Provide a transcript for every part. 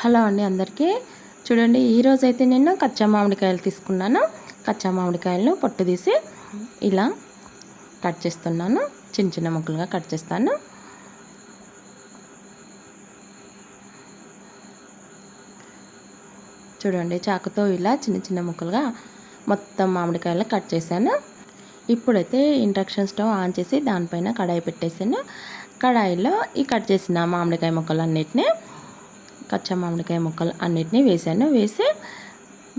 Hello అండి అందరికీ. చూడండి ఈరోజు అయితే నేను కచ్చా మామిడికాయలు తీసుకున్నాను. కచ్చా మామిడికాయలను పొట్టు తీసి ఇలా కట్ చేస్తున్నాను. చిన్న చిన్న ముక్కలుగా కట్ చేస్తాను. చూడండి చాకుతో ఇలా చిన్న చిన్న ముక్కలుగా మొత్తం మామిడికాయలు కట్ చేశాను. ఇప్పుడైతే ఇండక్షన్ స్టవ్ ఆన్ చేసి దానిపైన కడాయి పెట్టేసాను కడాయిలో ఈ కట్ చేసిన మామిడికాయ ముక్కలు అన్నిటినీ కచ్చా మామిడికాయ ముక్కలు అన్నిటినీ వేసాను. వేసి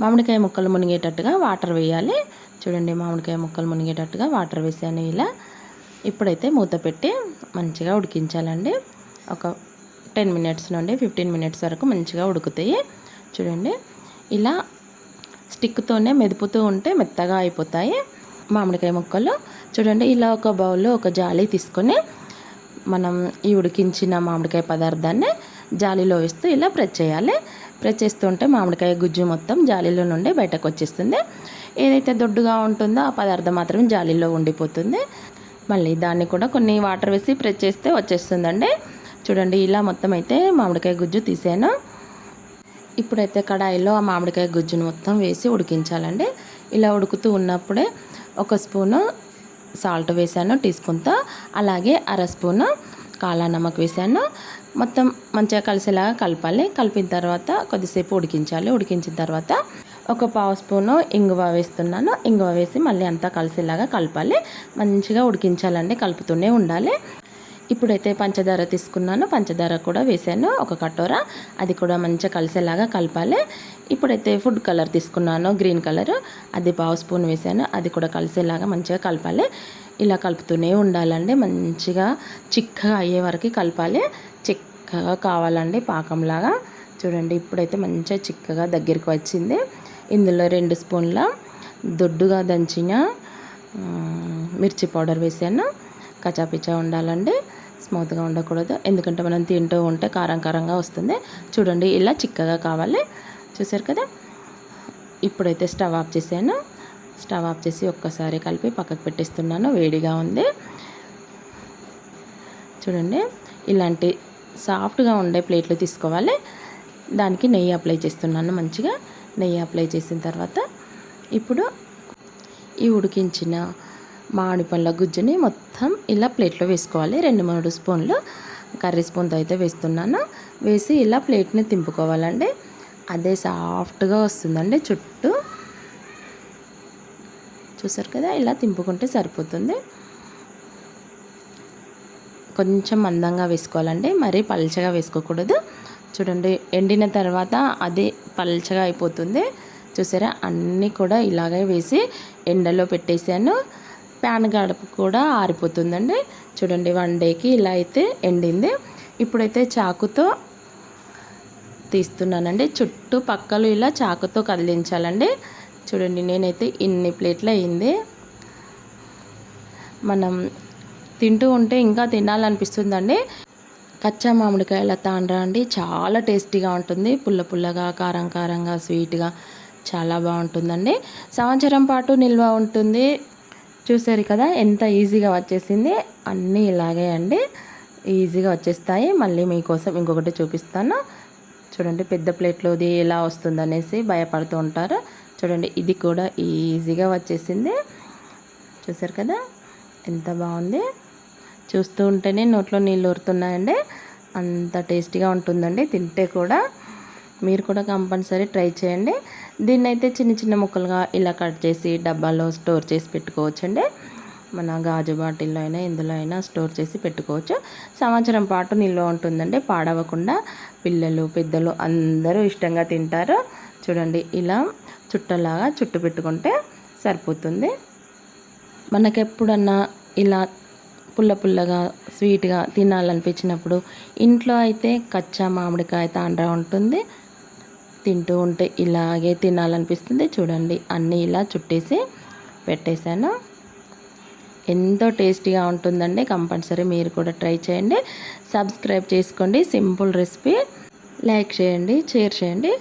మామిడికాయ ముక్కలు మునిగేటట్టుగా వాటర్ వేయాలి. చూడండి మామిడికాయ ముక్కలు మునిగేటట్టుగా వాటర్ వేసాను ఇలా. ఇప్పుడైతే మూత పెట్టి మంచిగా ఉడికించాలండి. ఒక టెన్ మినిట్స్ నుండి ఫిఫ్టీన్ మినిట్స్ వరకు మంచిగా ఉడుకుతాయి. చూడండి ఇలా స్టిక్తోనే మెదుపుతూ ఉంటే మెత్తగా అయిపోతాయి మామిడికాయ ముక్కలు. చూడండి ఇలా ఒక బౌల్లో ఒక జాలి తీసుకొని మనం ఈ ఉడికించిన మామిడికాయ పదార్థాన్ని జాలీలో వేస్తూ ఇలా ప్రెస్ చేయాలి. ప్రెస్ చేస్తుంటే మామిడికాయ గుజ్జు మొత్తం జాలీలో నుండి బయటకు వచ్చేస్తుంది. ఏదైతే దొడ్డుగా ఉంటుందో ఆ పదార్థం మాత్రం జాలీలో ఉండిపోతుంది. మళ్ళీ దాన్ని కూడా కొన్ని వాటర్ వేసి ప్రెస్ చేస్తే వచ్చేస్తుందండి. చూడండి ఇలా మొత్తం అయితే మామిడికాయ గుజ్జు తీసాను. ఇప్పుడైతే కడాయిలో ఆ మామిడికాయ గుజ్జును మొత్తం వేసి ఉడికించాలండి. ఇలా ఉడుకుతూ ఉన్నప్పుడే ఒక స్పూను సాల్ట్ వేసాను టీ స్పూన్తో. అలాగే అర స్పూను కాలా నమక్ వేసాను. మొత్తం మంచిగా కలిసేలాగా కలపాలి. కలిపిన తర్వాత కొద్దిసేపు ఉడికించాలి. ఉడికించిన తర్వాత ఒక పావు స్పూను ఇంగువ వేస్తున్నాను. ఇంగువ వేసి మళ్ళీ అంతా కలిసేలాగా కలపాలి. మంచిగా ఉడికించాలండి. కలుపుతూనే ఉండాలి. ఇప్పుడైతే పంచదార తీసుకున్నాను. పంచదార కూడా వేసాను. ఒక కటోర. అది కూడా మంచిగా కలిసేలాగా కలపాలి. ఇప్పుడైతే ఫుడ్ కలర్ తీసుకున్నాను. గ్రీన్ కలర్ అది పావు స్పూన్ వేసాను. అది కూడా కలిసేలాగా మంచిగా కలపాలి. ఇలా కలుపుతూనే ఉండాలండి. మంచిగా చిక్కగా అయ్యే వరకు కలపాలి. చిక్కగా కావాలండి పాకంలాగా. చూడండి ఇప్పుడైతే మంచిగా చిక్కగా దగ్గరికి వచ్చింది. ఇందులో రెండు స్పూన్ల దొడ్డుగా దంచిన మిర్చి పౌడర్ వేసాను. కచాపిచా ఉండాలండి. స్మూత్గా ఉండకూడదు. ఎందుకంటే మనం తింటూ ఉంటే కారం కారంగా వస్తుంది. చూడండి ఇలా చిక్కగా కావాలి. చూసారు కదా? ఇప్పుడైతే స్టవ్ ఆఫ్ చేశాను. స్టవ్ ఆఫ్ చేసి ఒక్కసారి కలిపి పక్కకు పెట్టేస్తున్నాను. వేడిగా ఉంది. చూడండి ఇలాంటి సాఫ్ట్గా ఉండే ప్లేట్లు తీసుకోవాలి. దానికి నెయ్యి అప్లై చేస్తున్నాను మంచిగా. నెయ్యి అప్లై చేసిన తర్వాత ఇప్పుడు ఈ ఉడికించిన మామిడి గుజ్జుని మొత్తం ఇలా ప్లేట్లో వేసుకోవాలి. రెండు మూడు స్పూన్లు కర్రీ స్పూన్తో అయితే వేస్తున్నాను. వేసి ఇలా ప్లేట్ని తింపుకోవాలండి. అదే సాఫ్ట్గా వస్తుందండి చుట్టూ. చూసారు కదా? ఇలా తింపుకుంటే సరిపోతుంది. కొంచెం మందంగా వేసుకోవాలండి. మరీ పల్చగా వేసుకోకూడదు. చూడండి ఎండిన తర్వాత అది పల్చగా అయిపోతుంది. చూసారా? అన్నీ కూడా ఇలాగే వేసి ఎండలో పెట్టేశాను. ప్యాన్ గడప కూడా ఆరిపోతుందండి. చూడండి వన్ డేకి ఇలా అయితే ఎండింది. ఇప్పుడైతే చాకుతో తీస్తున్నానండి. చుట్టూ పక్కలు ఇలా చాకుతో కదిలించాలండి. చూడండి నేనైతే ఇన్ని ప్లేట్లు అయింది. మనం తింటూ ఉంటే ఇంకా తినాలనిపిస్తుందండి. కచ్చా మామిడికాయల తాండ్ర అండి. చాలా టేస్టీగా ఉంటుంది. పుల్ల పుల్లగా కారం కారంగా స్వీట్గా చాలా బాగుంటుందండి. సంవత్సరం పాటు నిల్వ ఉంటుంది. చూసారు కదా ఎంత ఈజీగా వచ్చేసింది. అన్నీ ఇలాగే అండి. ఈజీగా వచ్చేస్తాయి. మళ్ళీ మీకోసం ఇంకొకటి చూపిస్తాను. చూడండి పెద్ద ప్లేట్లోది ఎలా వస్తుందనేసి భయపడుతూ ఉంటారు. చూడండి ఇది కూడా ఈజీగా వచ్చేసింది. చూసారు కదా ఎంత బాగుంది. చూస్తూ ఉంటేనే నోట్లో నీళ్ళు ఊరుతున్నాయండి. అంత టేస్టీగా ఉంటుందండి. తింటే కూడా మీరు కూడా కంపల్సరీ ట్రై చేయండి. దీన్ని అయితే చిన్న చిన్న ముక్కలుగా ఇలా కట్ చేసి డబ్బాలో స్టోర్ చేసి పెట్టుకోవచ్చండి. మన గాజు బాటిల్లో అయినా ఇందులో అయినా స్టోర్ చేసి పెట్టుకోవచ్చు. సంవత్సరం పాటు నిల్వ ఉంటుందండి. పాడవకుండా పిల్లలు పెద్దలు అందరూ ఇష్టంగా తింటారు. చూడండి ఇలా చుట్టలాగా చుట్టు పెట్టుకుంటే సరిపోతుంది. మనకెప్పుడన్నా ఇలా పుల్ల పుల్లగా స్వీట్గా తినాలనిపించినప్పుడు ఇంట్లో అయితే కచ్చా మామిడికాయ తాండ్ర ఉంటుంది. తింటూ ఉంటే ఇలాగే తినాలనిపిస్తుంది. చూడండి అన్నీ ఇలా చుట్టేసి పెట్టేశాను. ఎంతో టేస్టీగా ఉంటుందండి. కంపల్సరీ మీరు కూడా ట్రై చేయండి. సబ్స్క్రైబ్ చేసుకోండి. Simple recipe. లైక్ చేయండి షేర్ చేయండి.